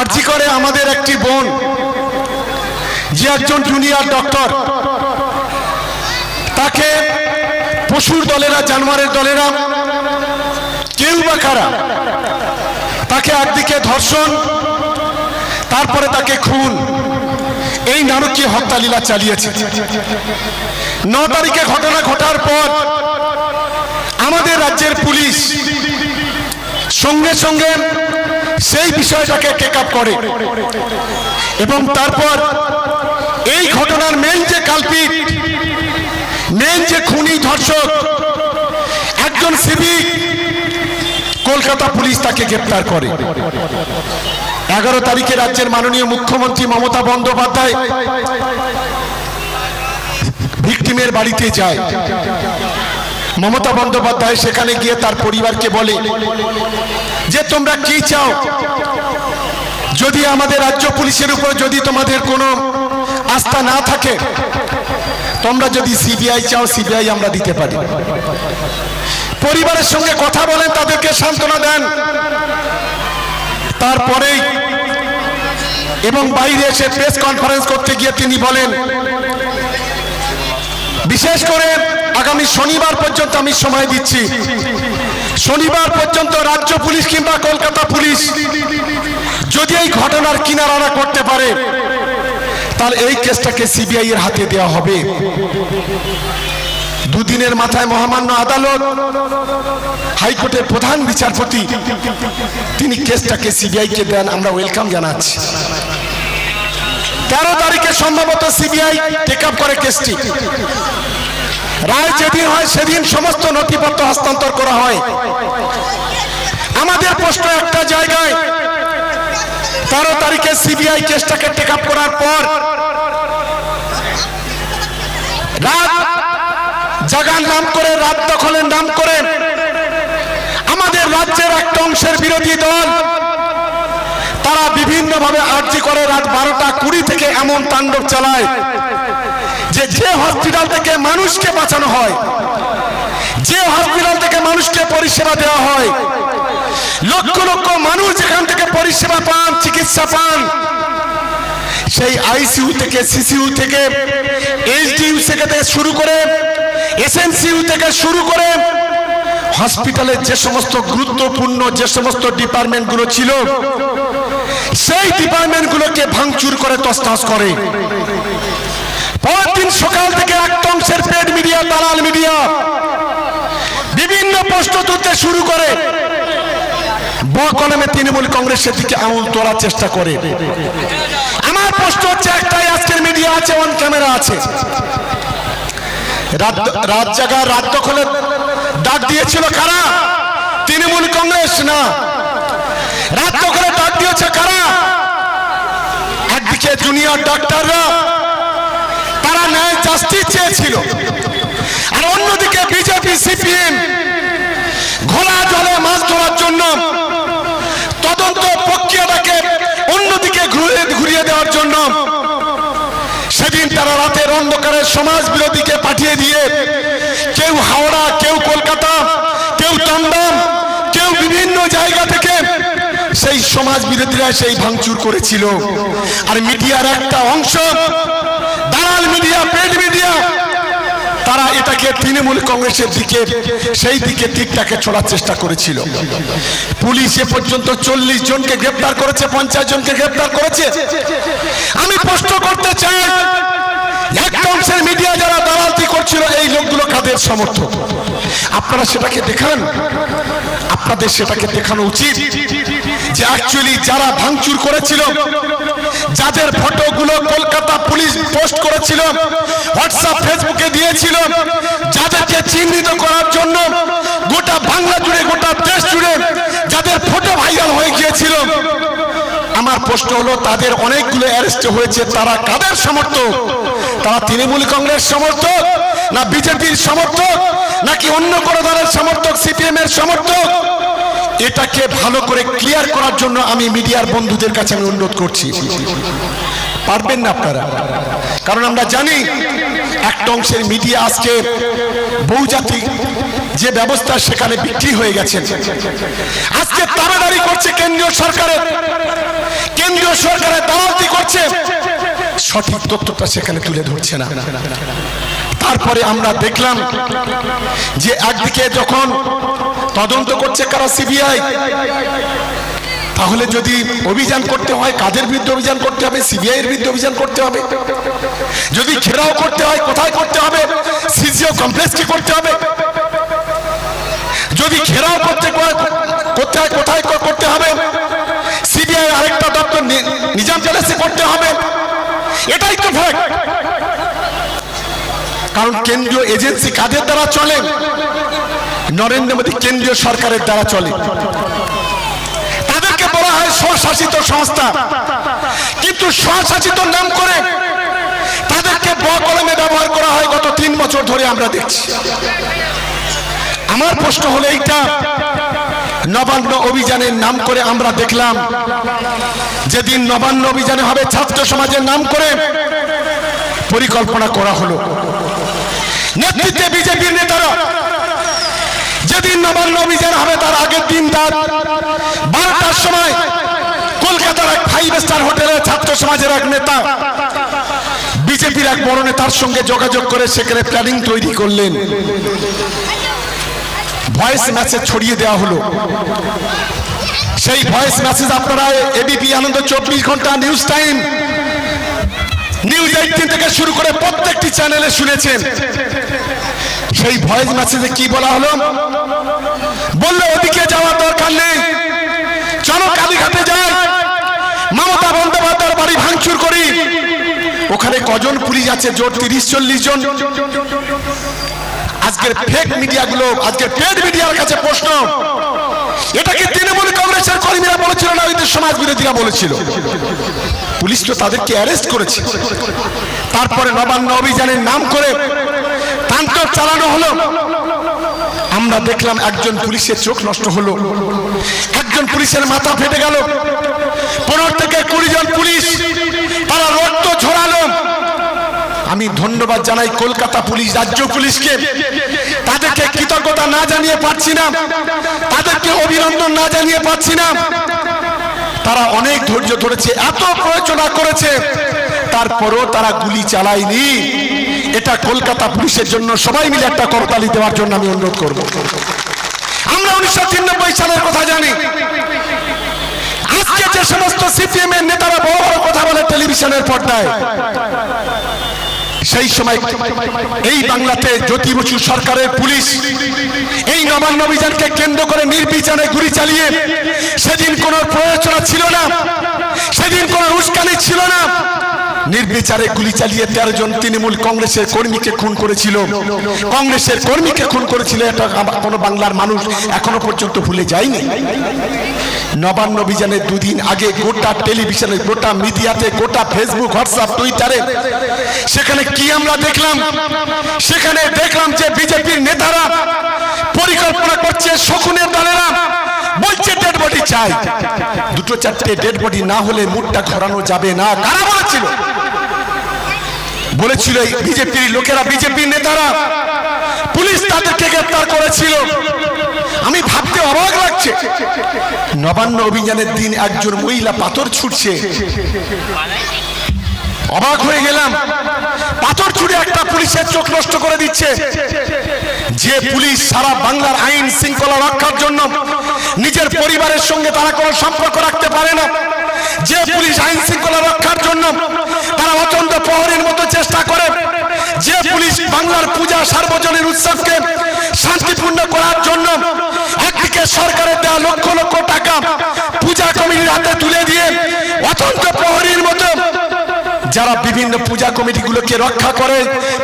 আর্জি করে আমাদের একটি বোন, যে একজন জুনিয়র ডক্টর তাকে পশুর দলেরা, জানোয়ারের দলেরা, কেউ বা কারা, তাকে একদিকে ধর্ষণ, তারপরে তাকে খুন। এই নারকীয় হত্যালীলা চালিয়েছে। ন তারিখে ঘটনা ঘটার পর আমাদের রাজ্যের পুলিশ সঙ্গে সঙ্গে সেই বিষয়টাকে টেক আপ করে। এবং তারপর এই ঘটনার মেন যে কালপিট মেন যে খুনি ধর্ষক, একজন সিভিক, কলকাতা পুলিশ তাকে গ্রেপ্তার করে। এগারো তারিখে রাজ্যের মাননীয় মুখ্যমন্ত্রী মমতা বন্দ্যোপাধ্যায় ভিকটিমের বাড়িতে যায়। মমতা বন্দ্যোপাধ্যায় সেখানে গিয়ে তার পরিবারকে বলে যে তোমরা কি চাও? যদি আমাদের রাজ্য পুলিশের উপর যদি তোমাদের কোনো আস্থা না থাকে, তোমরা যদি সিবিআই চাও, সিবিআই আমরা দিতে পারি। পরিবারের সঙ্গে কথা বলেন, তাদেরকে সান্ত্বনা দেন। তারপরেই এবং বাইরে এসে প্রেস কনফারেন্স করতে গিয়ে তিনি বলেন, বিশেষ করে আগামী শনিবার পর্যন্ত আমি সময় দিচ্ছি। শনিবার পর্যন্ত রাজ্য পুলিশ কিংবা কলকাতা পুলিশ যদি এই ঘটনার কিনারা করতে পারে, তাহলে এই কেসটাকে সিবিআই এর হাতে দেওয়া হবে। দুদিনের মাথায় মহামান্য আদালত, হাইকোর্টের প্রধান বিচারপতি, তিনি কেসটাকে সিবিআই কে দেন, আমরা ওয়েলকাম জানাচ্ছি। তেরো তারিখে সম্ভবত সিবিআই টেক আপ করে কেসটি। রায় যেদিন হয়, সেদিন সমস্ত নথিপত্র হস্তান্তর করা হয়। আমাদের প্রশ্ন একটা জায়গায়, তেরো তারিখে সিবিআই কেসটাকে টেক আপ করার পর, রাত জাগার নাম করে, রাত দখলের নাম করে, আমাদের রাজ্যের একটা অংশের বিরোধী দল, তারা বিভিন্নভাবে আর্জি করে, রাত বারোটা কুড়ি থেকে এমন তাণ্ডব চালায়। যে যে হসপিটাল থেকে মানুষকে বাঁচানো হয়, যে হসপিটাল থেকে মানুষকে পরিষেবা দেওয়া হয়, লক্ষ লক্ষ মানুষ যেখান থেকে পরিষেবা পান, চিকিৎসা পান, সেই আইসিইউ থেকে, সিসিইউ থেকে, এইচডিইউ থেকে শুরু করে, এসএনসিইউ থেকে শুরু করে হসপিটালের যে সমস্ত গুরুত্বপূর্ণ যে সমস্ত ডিপার্টমেন্টগুলো ছিল, সেই ডিপার্টমেন্টগুলোকে ভাঙচুর করে তসতস করে। পরের সকাল থেকে একটা অংশের মিডিয়া দালাল মিডিয়া বিভিন্ন প্রশ্ন তুলতে শুরু করে। ব কলমে তৃণমূল কংগ্রেসের দিকে আঙুল তোলার চেষ্টা করে। আমার প্রশ্ন হচ্ছে একটাই, আজকের মিডিয়া আছে অন ক্যামেরা আছে। রাত জায়গা রাত দখলের ডাক দিয়েছিল কারা? তৃণমূল কংগ্রেস না। রাত দখলে ডাক দিয়েছে কারা? একদিকে জুনিয়র ডাক্তাররা তারা ন্যায় জাস্টিস চেয়েছিল। আর অন্যদিকে বিজেপি, সিপিএম ঘোলা জলে মাছ ধরার জন্য তদন্ত প্রক্রিয়াটাকে অন্যদিকে ঘুরিয়ে দেওয়ার জন্য সেদিন তারা রাতের অন্ধকারে সমাজ বিরোধীকে পাঠিয়ে দিয়ে কেউ হাওড়া, কেউ কলকাতা, কেউ দমদম কেউ বিভিন্ন জায়গা থেকে সেই সমাজ বিরোধীরা সেই ভাঙচুর করেছিল। আর মিডিয়ার একটা অংশ দালাল মিডিয়া পেড মিডিয়া, তারা এটাকে তৃণমূল কংগ্রেসের দিকে, সেই দিকে দিকটাকে ছোড়ার চেষ্টা করেছিল। পুলিশ এ পর্যন্ত চল্লিশ জনকে গ্রেপ্তার করেছে, পঞ্চাশ জনকে গ্রেপ্তার করেছে। আমি প্রশ্ন করতে চাই একটা অংশের মিডিয়া যারা দালালতি করছিল, এই লোকগুলো কাদের সমর্থক? আপনারা সেটাকে দেখান। আপনাদের সেটাকে দেখানো উচিত যে অ্যাকচুয়ালি যারা ভাঙচুর করেছিল, যাদের ফটোগুলো করেছিল হোয়াটসঅ্যাপ ফেসবুকে দিয়েছিল যাদেরকে চিহ্নিত করার জন্য গোটা বাংলা জুড়ে, গোটা দেশ জুড়ে যাদের ফটো ভাইরাল হয়ে গিয়েছিল। আমার প্রশ্ন হলো, তাদের অনেকগুলো অ্যারেস্ট হয়েছে, তারা কাদের সমর্থক? তারা তৃণমূল কংগ্রেস সমর্থক না বিজেপির সমর্থক নাকি অন্য কোনো দলের সমর্থক, সিপিএম এর সমর্থক? এটাকে ভালো করে ক্লিয়ার করার জন্য আমি মিডিয়ার বন্ধুদের কাছে আমি অনুরোধ করছি। পারবেন না আপনারা। কারণ আমরা জানি একটা অংশের মিডিয়া আজকে বহুজাতিক যে ব্যবস্থা সেখানে বিক্রি হয়ে গেছে। আজকে তাড়াতাড়ি করছে কেন্দ্রীয় সরকারের। কেন্দ্র করছে। সঠিক তথ্যটা সেখানে তুলে ধরছে না। তারপরে আমরা দেখলাম যে একদিকে যখন তদন্ত করছে কারা, সিবিআই তাহলে যদি অভিযান করতে হয়, কাদের বিরুদ্ধে অভিযান করতে হবে, সিবিআই এর বিরুদ্ধে অভিযান করতে হবে? যদি ঘেরাও করতে হয়, কোথায় করতে হবে? সিজিও কমপ্লেক্স কি করতে হবে? যদি ঘেরাও করতে করতে হয়, কোথায় করতে হবে? সিবিআই আরেকটা দপ্তর নিজাম প্যালেসে করতে হবে। এটাই তো ফ্যাক্ট কারণ কেন্দ্রীয় এজেন্সি কাদের দ্বারা চলে? নরেন্দ্র মোদী কেন্দ্রীয় সরকারের দ্বারা চলে। স্বশাসিত সংস্থা। কিন্তু স্বশাসিত নাম করে তাদেরকে ব কলমে ব্যবহার করা হয় গত তিন বছর ধরে আমরা দেখছি। আমার প্রশ্ন হলো এইটা, নবান্ন অভিযানের নাম করে আমরা দেখলাম, যেদিন নবান্ন অভিযানে হবে ছাত্র সমাজের নাম করে পরিকল্পনা করা হলো। নেতৃত্বে বিজেপির নেতারা, যেদিন নবান্ন অভিযান হবে তার আগের দিন রাত বারোটার সময় ফাইভ স্টার হোটেলে ছাত্র সমাজের এক নেতা। বিজেপির এক বড় নেতার সঙ্গে যোগাযোগ করে সেখানে প্ল্যানিং তৈরি করলেন। ভয়েস ছড়িয়ে দেওয়া হলো। সেই ভয়েস মেসেজ আপনারা এবিপি আনন্দ চব্বিশ ঘণ্টা নিউজ টাইম। নিউজ এইটিন থেকে শুরু করে প্রত্যেকটি চ্যানেলে শুনেছেন। সেই ভয়েস মেসেজে কি বলা হলো? বলল ওদিকে যাওয়ার দরকার নেই চলো কালীঘাটে যাই মমতা বন্দ্যোপাধ্যায়ের বাড়ি ভাঙচুর করি। ওখানে কজন পুলিশ আছে? জোর তিরিশ, চল্লিশ জন। আজকের ফেক মিডিয়াগুলো আজকের পেড মিডিয়ার কাছে প্রশ্ন। এটা কি তৃণমূল কংগ্রেসের কর্মীরা বলেছিল না ওই সমাজ বিরোধীরা বলেছিল? পুলিশ তো তাদেরকে অ্যারেস্ট করেছে। তারপরে নবান্ন অভিযানের নাম করে তান্ত্র চালানো হলো। আমরা দেখলাম একজন পুলিশের চোখ নষ্ট হলো। একজন পুলিশের মাথা ফেটে গেল। পনেরো থেকে কুড়ি জন পুলিশ তারা রক্ত ঝরালো। আমি ধন্যবাদ জানাই কলকাতা পুলিশ, রাজ্য পুলিশকে। তাদেরকে কৃতজ্ঞতা না জানিয়ে পারছি না। তাদেরকে অভিনন্দন না জানিয়ে পারছি না। তারা অনেক ধৈর্য ধরেছে, এত প্রয়োজনা করেছে। তারপরও তারা গুলি চালায়নি। এটা কলকাতা পুলিশের জন্য সবাই মিলে একটা করতালি দেওয়ার জন্য আমি অনুরোধ করব। আমরা উনিশশো তিরানব্বই সালের কথা জানি। সমস্ত সিপিএম এর নেতারা বড় বড় কথা বলে টেলিভিশনের পর্দায়। সেই সময় এই বাংলাতে জ্যোতি বসু সরকারের পুলিশ এই নবান্ন অভিযানকে কেন্দ্র করে নির্বিচারে গুলি চালিয়ে সেদিন কোনো প্রয়োজনা ছিল না, সেদিন কোনো উস্কানি ছিল না। নির্বিচারে গুলি চালিয়ে তেরো জন তৃণমূল কংগ্রেসের কর্মীকে খুন করেছিল। কংগ্রেসের কর্মীকে খুন করেছিল, এটা কোনো বাংলার মানুষ এখনও পর্যন্ত ভুলে যায়নি। নবান্ন অভিযানের দুদিন আগে গোটা টেলিভিশনে, গোটা মিডিয়াতে, গোটা ফেসবুক, হোয়াটসঅ্যাপ, টুইটারে। সেখানে কি আমরা দেখলাম? সেখানে দেখলাম যে বিজেপির নেতারা পরিকল্পনা করছে, শকুনের দলেরা বলছে বডি চাই। দুটো চারটে বডি না হলে যাবে না। বিজেপির লোকেরা, বিজেপির নেতারা। পুলিশ তাদেরকে গ্রেপ্তার করেছিল। আমি ভাবতে অবাক লাগছে। নবান্ন অভিযানের দিন একজন মহিলা পাথর ছুটছে। অবাক হয়ে গেলাম। পাথর ছুড়ে একটা পুলিশের চোখ নষ্ট করে দিচ্ছে। যে পুলিশ সারা বাংলার আইন শৃঙ্খলা রক্ষার জন্য নিজের পরিবারের সঙ্গে তারা কোনো সম্পর্ক রাখতে বাংলার পূজা সার্বজনীন উৎসবকে শান্তিপূর্ণ করার জন্য একদিকে সরকারের দেওয়া লক্ষ লক্ষ টাকা পূজা কমিটির হাতে তুলে দিয়ে অত্যন্ত প্রহরীর মতো যারা বিভিন্ন পূজা কমিটিগুলোকে রক্ষা করে,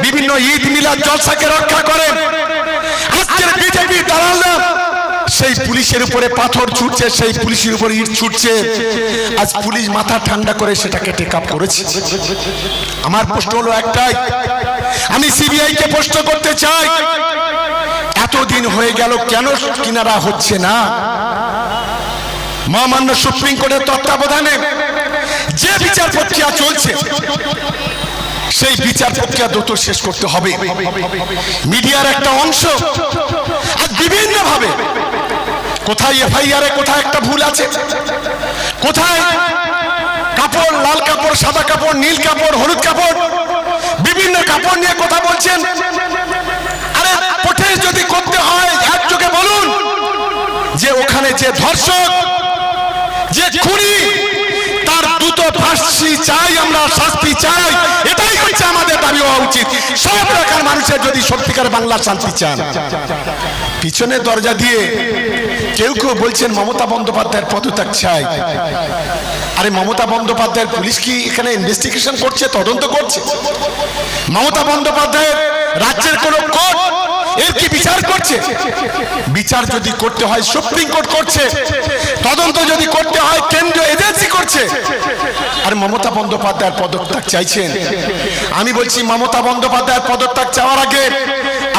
বিভিন্ন ঈদ মিলাদ জলসাকে রক্ষা করে, আজকের বিজেপি দালালরা সেই পুলিশের উপরে পাথর ছুটছে, সেই পুলিশের উপরে ইট ছুটছে। আজ পুলিশ মাথা ঠান্ডা করে সেটাকে টেক আপ করেছে। আমার প্রশ্ন হলো একটাই আমি সিবিআই কে প্রশ্ন করতে চাই। এতদিন হয়ে গেল কেন কিনারা হচ্ছে না? মহামান্য সুপ্রিম কোর্টের তত্ত্বাবধানে যে বিচার প্রক্রিয়া চলছে, সেই বিচার প্রক্রিয়া দ্রুত শেষ করতে হবে। মিডিয়ার একটা অংশ আর বিভিন্ন ভাবে কোথায় এফআইআর কোথায় একটা ভুল আছে? কোথায় কাপড়, লাল কাপড়, সাদা কাপড়, নীল কাপড়, হলুদ কাপড়? বিভিন্ন কাপড় নিয়ে কথা বলছেন। আরে প্রোটেস্ট যদি করতে হয়, এক চোখে বলুন যে ওখানে যে ধর্ষক, যে খুনি, তার দ্রুত ফাঁসি চাই, আমরা শাস্তি চাই। দাবি হওয়া উচিত। সব রকম মানুষের যদি সত্যিকার বাংলা শান্তি চান। পিছনে দরজা দিয়ে কেউ কেউ বলছেন, মমতা বন্দ্যোপাধ্যায়ের পদত্যাগ চাই। আরে মমতা বন্দ্যোপাধ্যায়ের পুলিশ কি এখানে ইনভেস্টিগেশন করছে, তদন্ত করছে? মমতা বন্দ্যোপাধ্যায়ের রাজ্যের কোন কোর্ট এর কি বিচার করছে? বিচার যদি করতে হয়, সুপ্রিম কোর্ট করছে। তদন্ত যদি করতে হয়, কেন্দ্রীয় এজেন্সি করছে। আর মমতা বন্দ্যোপাধ্যায়ের পদত্যাগ চাইছেন। আমি বলছি, মমতা বন্দ্যোপাধ্যায়ের পদত্যাগ চাওয়ার আগে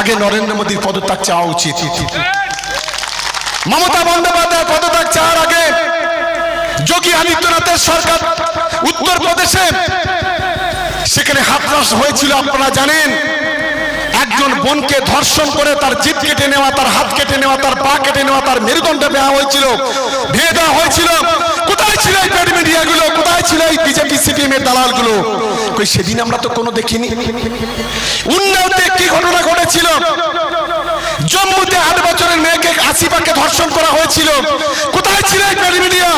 আগে নরেন্দ্র মোদীর পদত্যাগ চাওয়া উচিত। মমতা বন্দ্যোপাধ্যায়ের পদত্যাগ চাওয়ার আগে, যোগী আদিত্যনাথের সরকার উত্তরপ্রদেশে, সেখানে হাতরাস হয়েছিল, আপনারা জানেন। একজন বোনকে ধর্ষণ করে তার জিপ কেটে নেওয়া তার হাত কেটে নেওয়া তার পা কেটে নেওয়া তার মেরুদণ্ড দেওয়া হয়েছিল। ভেয়ে দেওয়া হয়েছিল। কোথায় ছিল এই পেড মিডিয়া গুলো কোথায় ছিল এই বিজেপি সিপিএম এর দালালগুলো কই সেদিন আমরা তো কোনো দেখিনি। উন্নয়তে কি ঘটনা ঘটেছিল? জম্মুতে আট বছরের মেয়েকে আসিফাকে ধর্ষণ করা হয়েছিল। কোথায় ছিল এই পেড মিডিয়া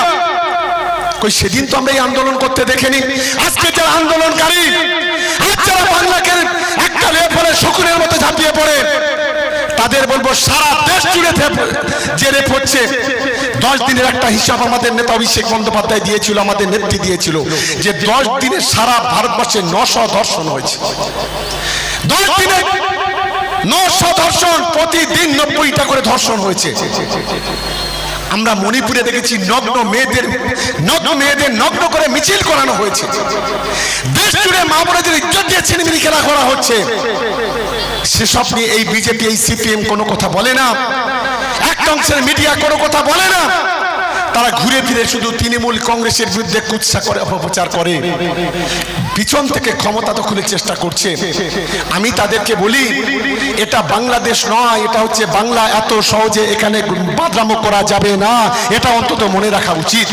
কই সেদিন তো আমরা এই আন্দোলন করতে দেখিনি। আজকে যারা আন্দোলনকারী আজ যারা বাংলাকে একটা লেপ ফলে শকুনের মতো ঝাঁপিয়ে পড়ে। তাদের বলব, সারা দেশ জুড়ে যে রেপ দশ দিনের একটা হিসাব আমাদের নেতা অভিষেক বন্দ্যোপাধ্যায় দিয়েছিল, আমাদের নেত্রী দিয়েছিল, যে দশ দিনে সারা ভারতবর্ষে নশো ধর্ষণ হয়েছে। দশ দিনে নশো ধর্ষণ প্রতিদিন নব্বইটা করে ধর্ষণ হয়েছে। আমরা মণিপুরে দেখেছি নগ্ন মেয়েদের নগ্ন মেয়েদের নগ্ন করে মিছিল করানো হয়েছে। দেশ জুড়ে মা বোনেদের ইজ্জত দিয়ে ছিনিমিনি খেলা করা হচ্ছে। সেসব নিয়ে এই বিজেপি, এই সিপিএম কোনো কথা বলে না। এক অংশের মিডিয়া কোনো কথা বলে না। তারা ঘুরে ফিরে শুধু তৃণমূল কংগ্রেসের বিরুদ্ধে কুৎসা করে, অপপ্রচার করে। পিছন থেকে ক্ষমতা দখলের চেষ্টা করছে। আমি তাদেরকে বলি, এটা বাংলাদেশ নয়, এটা হচ্ছে বাংলা এত সহজে এখানে বাদরামো করা যাবে না। এটা অন্তত মনে রাখা উচিত।